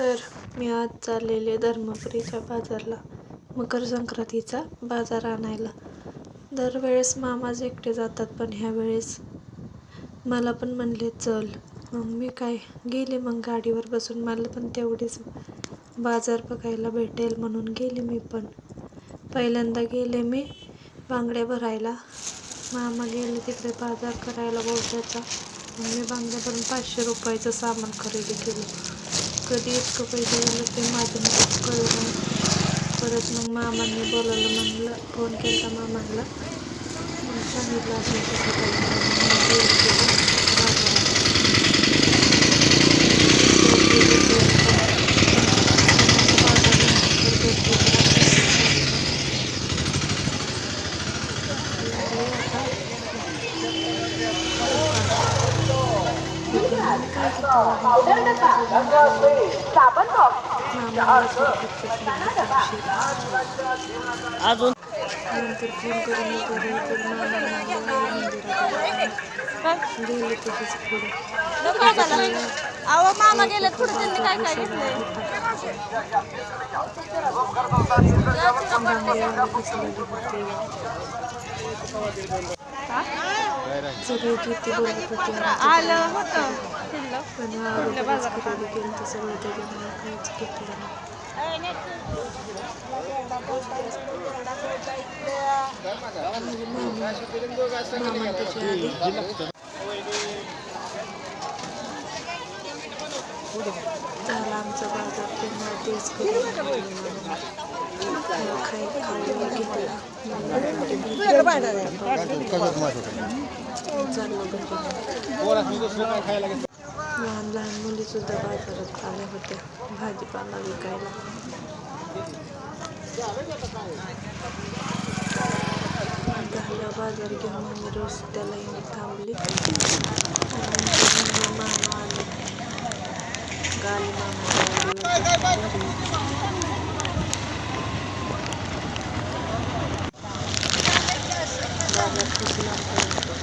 तर मी आज चाललेले धर्मपुरीच्या बाजारला मकर संक्रांतीचा बाजार आणायला. दरवेळेस मामाच एकटे जातात पण ह्या वेळेस मला पण म्हणले चल. मग मी काय गेले मग गाडीवर बसून? मला पण तेवढीच बाजार बघायला भेटेल म्हणून गेले मी पण. पहिल्यांदा गेले मी बांगड्या भरायला. मामा गेले तिकडे बाजार करायला बोलत्याचा मग मी बांगड्या भरून पाचशे रुपयाचं सामान खरेदी केलं. कधी इतकं पैसे झालं ते माझं मला कळलं नाही. परत मग मामांनी बोलायला म्हणलं फोन केला मामांना. मग सांगितलं असं तसं काही मग गेले तिथं बाजारात. अजून नंतर फोन करून वगैरे तर गेले तशीच पुढे अहो मामा गेले पुढे त्यांनी काय काय घेतलंय सगळे किती बोलत होते आलं होतं. शिल्लक. पण खरेदी केली तर सगळं त्याच्यामुळे काहीच घेतलं नाही. मामा त्याच्या आधी झाला आमचा बाजार तेच लहान लहान मुली सुद्धा बाजारात आल्या होत्या भाजीपाला विकायला झाला बाजार घेऊन आम्ही रस्त्याला येऊन थांबली मामा आले गाली मामा. Itu?